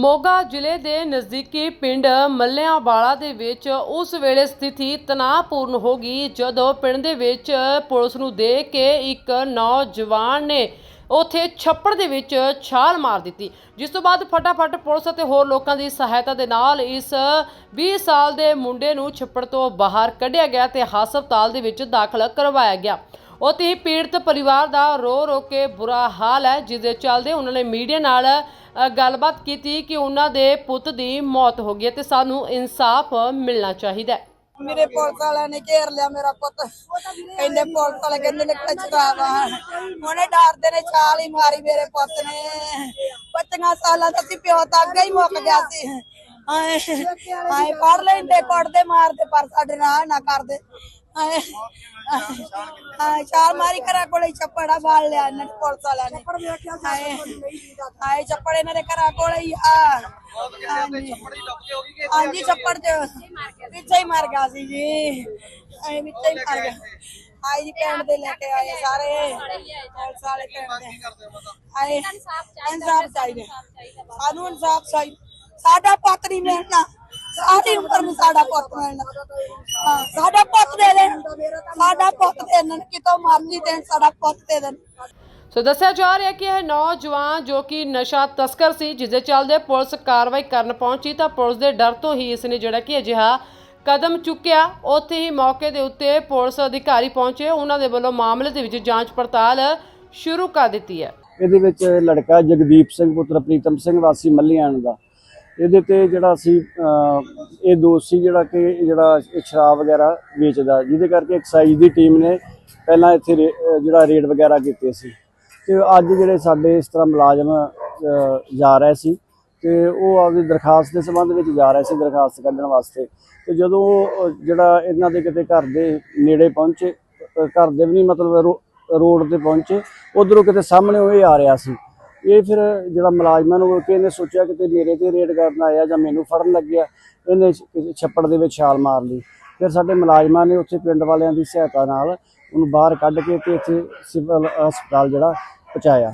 ਮੋਗਾ ਜ਼ਿਲ੍ਹੇ ਦੇ ਨਜ਼ਦੀਕੀ ਪਿੰਡ ਮੱਲਿਆਂਵਾਲਾ ਦੇ ਵਿੱਚ ਉਸ ਵੇਲੇ ਸਥਿਤੀ ਤਣਾਅਪੂਰਨ ਹੋ ਗਈ ਜਦੋਂ ਪਿੰਡ ਦੇ ਵਿੱਚ ਪੁਲਿਸ ਨੂੰ ਦੇਖ ਕੇ ਇੱਕ ਨੌਜਵਾਨ ਨੇ ਉਥੇ ਛੱਪੜ ਦੇ ਵਿੱਚ ਛਾਲ ਮਾਰ ਦਿੱਤੀ। ਜਿਸ ਤੋਂ ਬਾਅਦ ਫਟਾਫਟ ਪੁਲਿਸ ਅਤੇ ਹੋਰ ਲੋਕਾਂ ਦੀ ਸਹਾਇਤਾ ਦੇ ਨਾਲ ਇਸ 20 ਸਾਲ ਦੇ ਮੁੰਡੇ ਨੂੰ ਛੱਪੜ ਤੋਂ ਬਾਹਰ ਕੱਢਿਆ ਗਿਆ ਤੇ ਹਸਪਤਾਲ ਦੇ ਵਿੱਚ ਦਾਖਲ ਕਰਵਾਇਆ ਗਿਆ। ਉੱਥੇ ਹੀ ਪੀੜਤ ਪਰਿਵਾਰ ਦਾ ਰੋ ਰੋ ਕੇ ਬੁਰਾ ਹਾਲ ਹੈ ਜਿਸ ਦੇ ਚੱਲਦੇ ਉਹਨਾਂ ਨੇ ਮੀਡੀਆ ਨਾਲ ਗੱਲਬਾਤ ਕੀਤੀ ਕਿ ਉਹਨਾਂ ਦੇ ਪੁੱਤ ਦੀ ਮੌਤ ਹੋ ਗਈ ਹੈ ਤੇ ਸਾਨੂੰ ਇਨਸਾਫ ਮਿਲਣਾ ਚਾਹੀਦਾ ਹੈ। ਮੇਰੇ ਪੁਲਿਸ ਵਾਲਿਆਂ ਨੇ ਘੇਰ ਲਿਆ ਮੇਰਾ ਪੁੱਤ। ਕਹਿੰਦੇ ਪੁਲਿਸ ਵਾਲੇ ਕਹਿੰਦੇ ਨੇ ਕਚਰਾਵਾ ਉਹਨੇ ਡਰਦੇ ਨੇ, ਛਾਲ ਹੀ ਮਾਰੀ ਮੇਰੇ ਪੁੱਤ ਨੇ। 25 ਸਾਲਾਂ ਦਾ ਸੀ ਪਿਓ ਤਾਂ ਅੱਗੇ ਹੀ ਮੁੱਕ ਗਿਆ ਸੀ। ਆਏ ਪੜ ਲੈਂਦੇ ਪੜਦੇ ਮਾਰਦੇ, ਪਰ ਸਾਡੇ ਨਾਲ ਨਾ ਕਰਦੇ। ਆਏ ਛਾਲ ਮਾਰੀ ਕਰਾ ਕੋਲੇ ਚੱਪੜਾ ਫਾੜ ਲਿਆ ਇਹਨਾਂ ਨੇ ਪੁਲਿਸ ਵਾਲਿਆਂ ਨੇ ਆਏ ਆਏ ਚੱਪੜ ਇਹਨਾਂ ਦੇ ਘਰਾਂ ਕੋਲੇ ਹੀ ਆ ਹਾਂਜੀ ਛੱਪੜ ਚ ਪਿੱਛੇ ਹੀ ਮਰ ਗਿਆ ਸੀ ਜੀ ਐ ਵਿੱਚ ਹੀ ਮਰ ਗਿਆ ਆਈ ਜੀ ਪਿੰਡ ਦੇ ਲੈ ਕੇ ਆਏ ਸਾਰੇ ਪੁਲਿਸ ਵਾਲੇ ਪਿੰਡ ਦੇ ਆਏ ਇਨਸਾਫ ਚਾਹੀਦਾ ਸਾਨੂੰ ਇਨਸਾਫ ਚਾਹੀਦਾ ਸਾਡਾ ਪੁੱਤ ਨਹੀਂ ਮਿਲਣਾ ਸਾਡੀ ਉਮਰ ਨੂੰ ਸਾਡਾ ਪੁੱਤ ਮਿਲਣਾ। ਹਾਂ, ਸਾਡਾ ਪੁੱਤ ਦੇ ਦੇਣ। ਸਾਡਾ ਪੁੱਤ ਦੇ ਦੇਣ ਕਿਤੋਂ ਮਰਜ਼ੀ ਦੇਣ ਸਾਡਾ ਪੁੱਤ ਦੇ ਦੇਣ। ਸੋ ਦੱਸਿਆ ਜਾ ਰਿਹਾ ਹੈ ਕਿ ਇਹ ਨੌਜਵਾਨ ਜੋ ਕਿ ਨਸ਼ਾ ਤਸਕਰ ਸੀ ਜਿਸ ਦੇ ਚੱਲਦੇ ਪੁਲਿਸ ਕਾਰਵਾਈ ਕਰਨ ਪਹੁੰਚੀ ਤਾਂ ਪੁਲਿਸ ਦੇ ਡਰ ਤੋਂ ਹੀ ਇਸ ਨੇ ਜਿਹੜਾ ਕਿ ਅਜਿਹਾ ਕਦਮ ਚੁੱਕਿਆ। ਉੱਥੇ ਹੀ ਮੌਕੇ ਦੇ ਉੱਤੇ ਪੁਲਿਸ ਅਧਿਕਾਰੀ ਪਹੁੰਚੇ। ਉਹਨਾਂ ਦੇ ਵੱਲੋਂ ਮਾਮਲੇ ਦੇ ਵਿੱਚ ਜਾਂਚ ਪੜਤਾਲ ਸ਼ੁਰੂ ਕਰ ਦਿੱਤੀ ਹੈ। ਇਹਦੇ ਵਿੱਚ ਲੜਕਾ ਜਗਦੀਪ ਸਿੰਘ ਪੁੱਤਰ ਪ੍ਰੀਤਮ ਸਿੰਘ ਵਾਸੀ ਮੱਲੀਆਣ ਦਾ। ਇਹਦੇ ਤੇ ਜਿਹੜਾ ਸੀ ਇਹ ਦੋਸ਼ ਸੀ ਜਿਹੜਾ ਕਿ ਜਿਹੜਾ ਸ਼ਰਾਬ ਵਗੈਰਾ ਵੇਚਦਾ, ਜਿਹਦੇ ਕਰਕੇ ਐਕਸਾਈਜ਼ ਦੀ ਟੀਮ ਨੇ ਪਹਿਲਾਂ ਇੱਥੇ ਰੇ- ਜਿਹੜਾ ਰੇਡ ਵਗੈਰਾ ਕੀਤੇ ਸੀ। ਤੇ ਅੱਜ ਜਿਹੜੇ ਸਾਡੇ ਇਸ ਤਰ੍ਹਾਂ ਮੁਲਾਜ਼ਮ ਜਾ ਰਹੇ ਸੀ, ਤੇ ਉਹ ਆਪਦੀ ਦਰਖਾਸਤ ਦੇ ਸੰਬੰਧ ਵਿੱਚ ਜਾ ਰਹੇ ਸੀ ਦਰਖਾਸਤ ਕੱਢਣ ਵਾਸਤੇ। ਤੇ ਜਦੋਂ ਜਿਹੜਾ ਇਹਨਾਂ ਦੇ ਕਿਤੇ ਘਰ ਦੇ ਨੇੜੇ ਪਹੁੰਚੇ ਘਰ ਦੇ ਵੀ ਨਹੀਂ ਮਤਲਬ ਰੋ- ਰੋਡ ਤੇ ਪਹੁੰਚੇ, ਉਧਰੋਂ ਕਿਤੇ ਸਾਹਮਣੇ ਉਹ ਇਹ ਆ ਰਿਹਾ ਸੀ। ਇਹ ਫਿਰ ਜਿਹੜਾ ਮੁਲਾਜ਼ਮਾਂ ਨੂੰ ਕਿ ਇਹਨੇ ਸੋਚਿਆ ਕਿ ਤੇ ਮੇਰੇ ਤੇ ਰੇਡ ਕਰਨ ਆਇਆ ਜਾਂ ਮੈਨੂੰ ਫੜਨ ਲੱਗਿਆ ਇਹਨੇ ਛੱਪੜ ਦੇ ਵਿੱਚ ਛਾਲ ਮਾਰ ਲਈ। ਫਿਰ ਸਾਡੇ ਮੁਲਾਜ਼ਮਾਂ ਨੇ ਉੱਥੇ ਪਿੰਡ ਵਾਲਿਆਂ ਦੀ ਸਹਾਇਤਾ ਨਾਲ ਉਹਨੂੰ ਬਾਹਰ ਕੱਢ ਕੇ ਤੇ ਇੱਥੇ ਸਿਵਲ ਹਸਪਤਾਲ ਜਿਹੜਾ ਪਹੁੰਚਾਇਆ।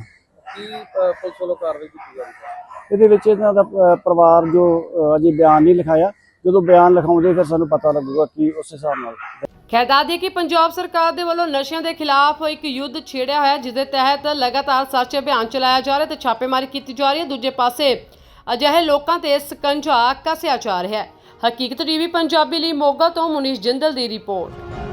ਕੀ ਪੁਲਿਸ ਵੱਲੋਂ ਕਾਰਵਾਈ ਕੀਤੀ ਜਾਵੇ ਇਹਦੇ ਵਿੱਚ ਇਹਨਾਂ ਦਾ ਪਰਿਵਾਰ ਜੋ ਅਜੇ ਬਿਆਨ ਨਹੀਂ ਲਿਖਾਇਆ। ਜਦੋਂ ਬਿਆਨ ਲਿਖਾਉਂਦੇ ਫਿਰ ਸਾਨੂੰ ਪਤਾ ਲੱਗੂਗਾ ਕਿ ਉਸ ਹਿਸਾਬ ਨਾਲ ਖੈਰ ਦੱਸ ਦਈਏ ਕਿ ਪੰਜਾਬ ਸਰਕਾਰ ਦੇ ਵੱਲੋਂ ਨਸ਼ਿਆਂ ਦੇ ਖਿਲਾਫ ਇੱਕ ਯੁੱਧ ਛੇੜਿਆ ਹੋਇਆ ਜਿਸ ਦੇ ਤਹਿਤ ਲਗਾਤਾਰ ਸਰਚ ਅਭਿਆਨ ਚਲਾਇਆ ਜਾ ਰਿਹਾ ਤੇ ਛਾਪੇਮਾਰੀ ਕੀਤੀ ਜਾ ਰਹੀ ਹੈ। ਦੂਜੇ ਪਾਸੇ ਅਜਿਹੇ ਲੋਕਾਂ ਤੇ ਸਕੰਜਾ ਕੱਸਿਆ ਜਾ ਰਿਹਾ ਹੈ। ਹਕੀਕਤ ਟੀਵੀ ਪੰਜਾਬੀ ਲਈ ਮੋਗਾ ਤੋਂ ਮੁਨੀਸ਼ ਜਿੰਦਲ ਦੀ ਰਿਪੋਰਟ।